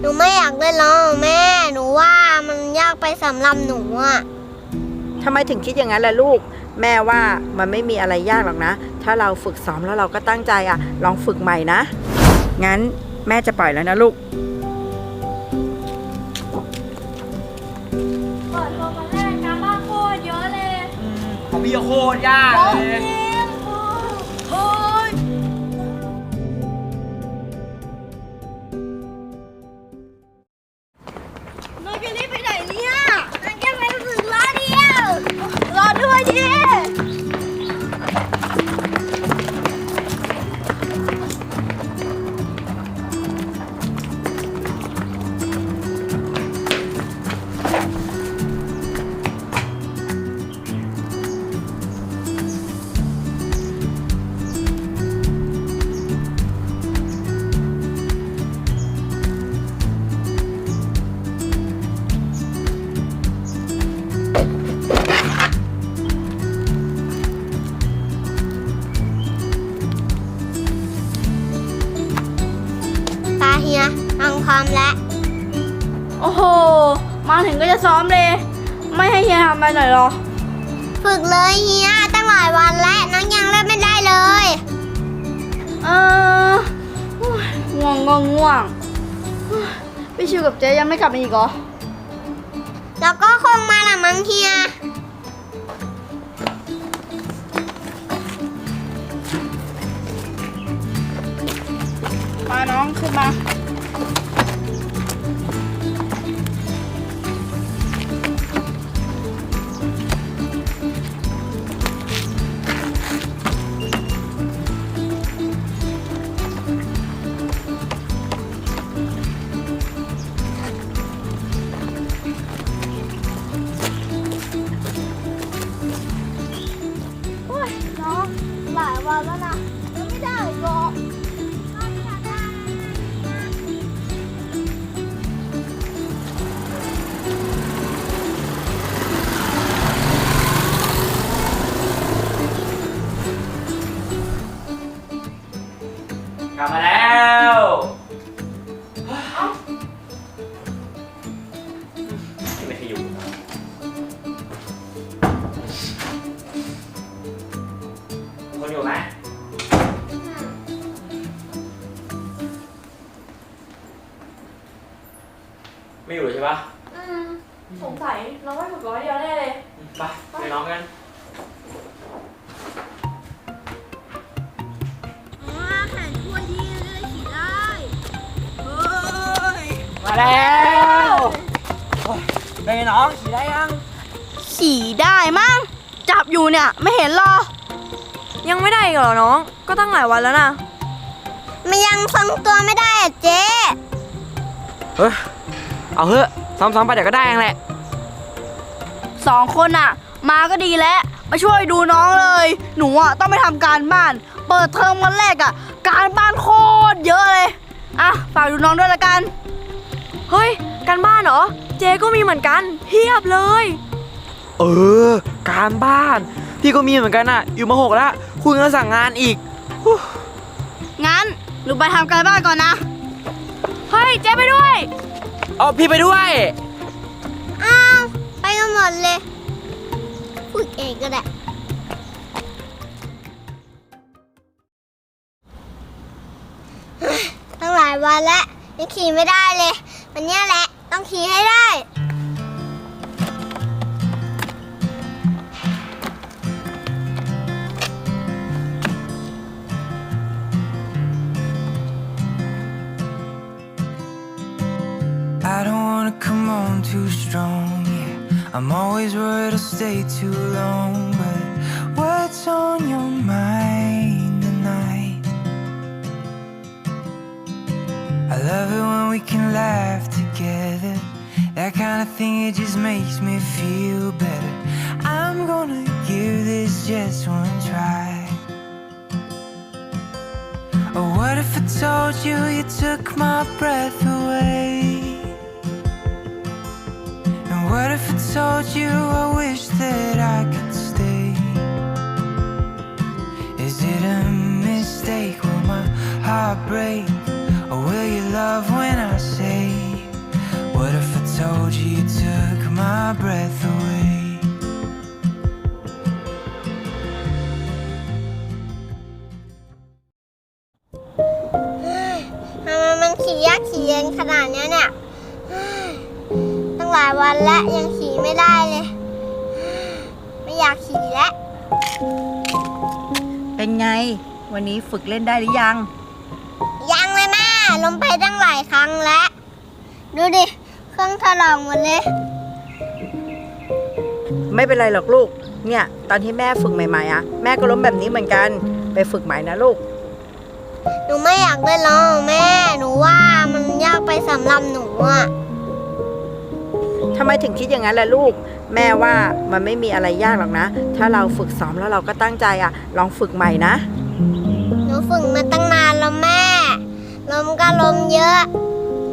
หนูไม่อยากเล่นแล้วอะแม่ หนูว่ามันยากไปสำหรับหนูอะทำไมถึงคิดอย่างนั้นล่ะลูก แม่ว่ามันไม่มีอะไรยากหรอกนะ ถ้าเราฝึกซ้อมแล้วเราก็ตั้งใจอะ ลองฝึกใหม่นะ งั้นแม่จะปล่อยแล้วนะลูก เปิดเทอมวันแรกการบ้านโคตรเยอะเลย ของพี่โคตรยากเลย จะซ้อมเลย ไม่ให้เฮียทำไปหน่อยเหรอ ฝึกเลยเฮียตั้งหลายวันแล้วน้องยังเล่นไม่ได้เลย เออโอ้ยง่วงง่วงง่วงเฮ้ยพี่ชิวกับเจ๊ยังไม่กลับมาอีกเหรอ แล้วก็คงมาละมั้งเฮียมาน้องขึ้นมา กลับมาแล้ว ไม่อยู่ใช่ปะอืมสงสัยน้องไม่ฝึกร้อยเดียวแน่เลย ไปไปน้องกันแข่งทั่วที่เลยขี่ได้มาแล้วเป็นไงน้องขี่ได้ยัง ขี่ได้มั้งจับอยู่เนี่ยไม่เห็นหรอ ยังไม่ได้อีกเหรอน้อง ก็ตั้งหลายวันแล้วนะ มันยังทรงตัวไม่ได้อะเจ๊เออ เอาเถอะซ้อมๆไปเดี๋ยวก็ได้เองแหละ สองคนอะ มาก็ดีแล้ว มาช่วยดูน้องเลย หนูอะต้องไปทำการบ้าน เปิดเทอมวันแรกอะ การบ้านโคตรเยอะเลย อะ ฝากดูน้องด้วยละกัน เฮ้ย การบ้านเหรอ เจ๊ก็มีเหมือนกันเพียบเลย เออ การบ้าน พี่ก็มีเหมือนกันอะอยู่มาหกแล้วคุณก็สั่งงานอีก งั้นหนูไปทำการบ้านก่อนนะ เฮ้ย เจ๊ไปด้วย เอาพี่ไปด้วย อ้าว ไปกันหมดเลย ฝึกเองก็ได้ ตั้งหลายวันแล้วยังขี่ไม่ได้เลย วันเนี้ยแหละ ต้องขี่ให้ได้ too strong, yeah. I'm always worried I'll stay too long, but what's on your mind tonight? I love it when we can laugh together. That kind of thing, it just makes me feel better. I'm gonna give this just one try. Oh, what if I told you you took my breath away? What if I told you I wish that I could stay? Is it a mistake? Will my heart break? Or will you love when I say? What if I told you you took my breath away? Hey, ายวันแล้วยังขี่ไม่ได้เลย ไม่อยากขี่แล้วเป็นไง วันนี้ฝึกเล่นได้หรือยัง ยังเลยแม่ลงไปตั้งหลายครั้งแล้ว ดูดิ เครื่องถลอกหมดเลย ไม่เป็นไรหรอกลูก เนี่ย ตอนที่แม่ฝึกใหม่ๆอะแม่ก็ล้มแบบนี้เหมือนกัน ไปฝึกใหม่นะลูก หนูไม่อยากเล่นแล้วแม่ หนูว่ามันยากไปสำหรับหนูอะ ทำไมถึงคิดอย่างนั้นล่ะลูก แม่ว่ามันไม่มีอะไรยากหรอกนะ ถ้าเราฝึกซ้อมแล้วเราก็ตั้งใจอะ ลองฝึกใหม่นะ หนูฝึกมาตั้งนานแล้วแม่ลมก็ลมเยอะ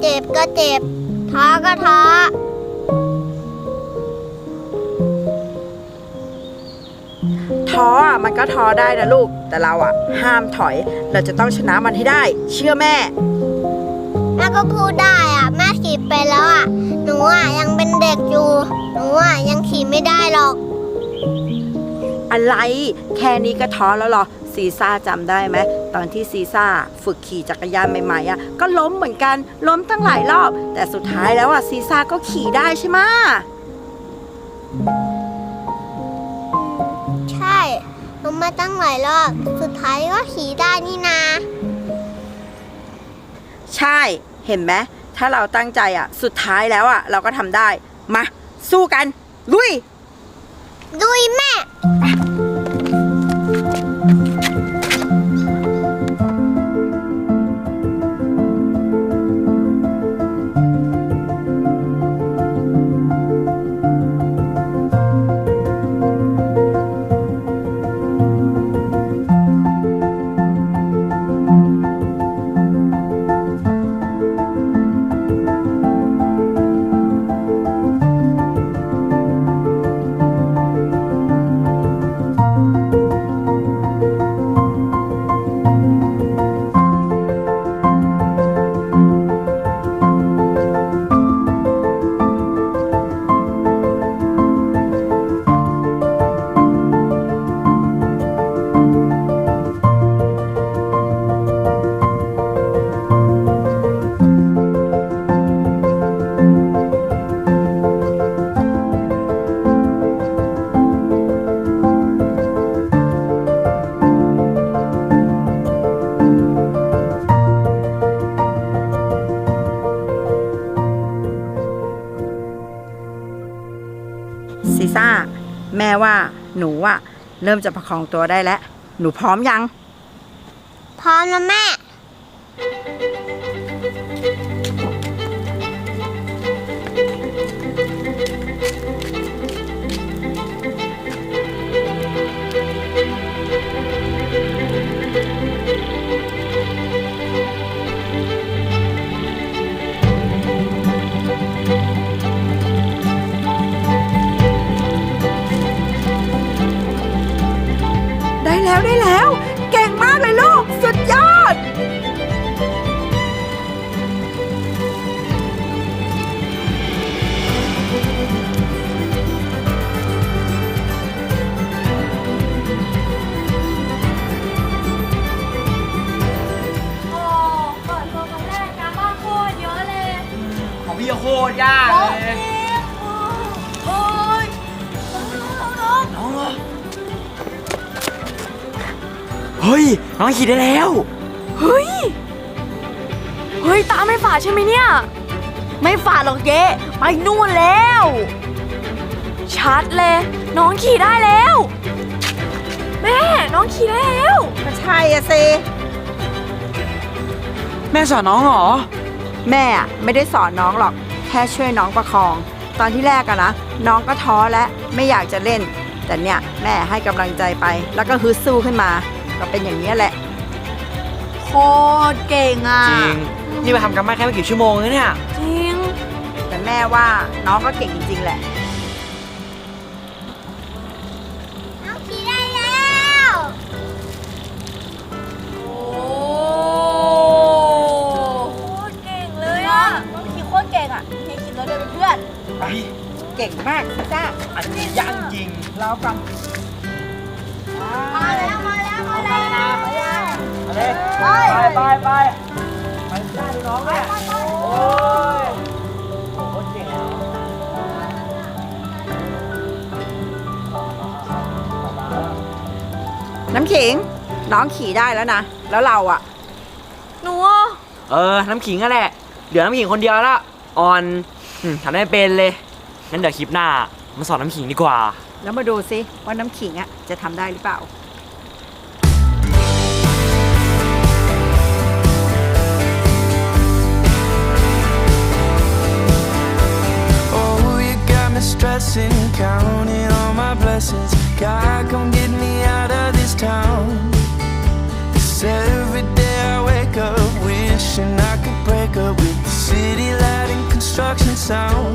เจ็บก็เจ็บ ท้อก็ท้อ ท้ออะมันก็ท้อได้นะลูก แต่เราอะ ห้ามถอย เราจะต้องชนะมันให้ได้ เชื่อแม่แม่ก็พูดได้อะแม่ขี่ไปแล้วอะหนูอะยังเป็นเด็กอยู่ หนูอะยังขี่ไม่ได้หรอก อะไร แค่นี้ก็ท้อแล้วเหรอ ซีซ่าจำได้ไหมตอนที่ซีซ่าฝึกขี่จักรยานใหม่ๆอะก็ล้มเหมือนกันล้มตั้งหลายรอบ แต่สุดท้ายแล้วอะซีซ่าก็ขี่ได้ใช่ไหมะใช่ลงมาตั้งหลายรอบ สุดท้ายก็ขี่ได้นี่นา ใช่ เห็นไหมถ้าเราตั้งใจอะ สุดท้ายแล้วอะ เราก็ทำได้ มา สู้กัน ลุย ดุยแม่ ว่าหนูอะเริ่มจะประคองตัวได้แล้ว หนูพร้อมยัง พร้อมแล้วแม่ ได้แล้วได้แล้ว เก่งมากเลยลูก สุดยอด โอ้เปิดตัวกันแรกการบ้านโคตรเยอะเลย ของพี่โคตรยากโอ้เลย เฮ้ย น้องขี่ได้แล้ว เฮ้ย เฮ้ย ตาไม่ฝาดใช่ไหมเนี่ย ไม่ฝาดหรอกเจ๊ไปนู่นแล้ว ชัดเลย น้องขี่ได้แล้ว แม่ น้องขี่ได้แล้ว ก็ใช่อะสิแม่สอนน้องเหรอ แม่อะไม่ได้สอนน้องหรอก แค่ช่วยน้องประคอง ตอนที่แรกอะนะ น้องก็ท้อและไม่อยากจะเล่น แต่เนี่ย แม่ให้กำลังใจไป แล้วก็ฮึดสู้ขึ้นมา ก็เป็นอย่างนี้ยแหละ โคตรเก่งอะ จริง นี่มาทำกันบ้านแค่ไม่กี่ชั่วโมงเองเนี่ย จริง แต่แม่ว่าน้องก็เก่งจริง ๆ แหละน้องขี่ได้แล้วโอ้โคตรเก่งเลยอะน้องขี่โคตรเก่งอะเฮียขี่รถเดินเป็นเพื่อนไปเก่งมากจ้าอันนี้ยากจริง เราฟัง มาแล้วมาแล้วมาแล้วไปเลไปไปไปไปหน้น้องด้วยหเน้ำขิง น้องขี่ได้แล้วนะ แล้วเราอะหนูเออ น้ำขิงก็แหละ เดี๋ยวน้ำขิงคนเดียวละออนอืมทำได้เป็นเลย งั้นเดี๋ยวคลิปหน้ามาสอนน้ำขิงดีกว่า แล้วมาดูซิว่าน้ำขิงอะจะทำได้หรือเปล่า Oh, you got me stressing, counting all my blessings. God, come get me out of this town. 'Cause every day I wake up wishing I could break up with the city light and construction sound.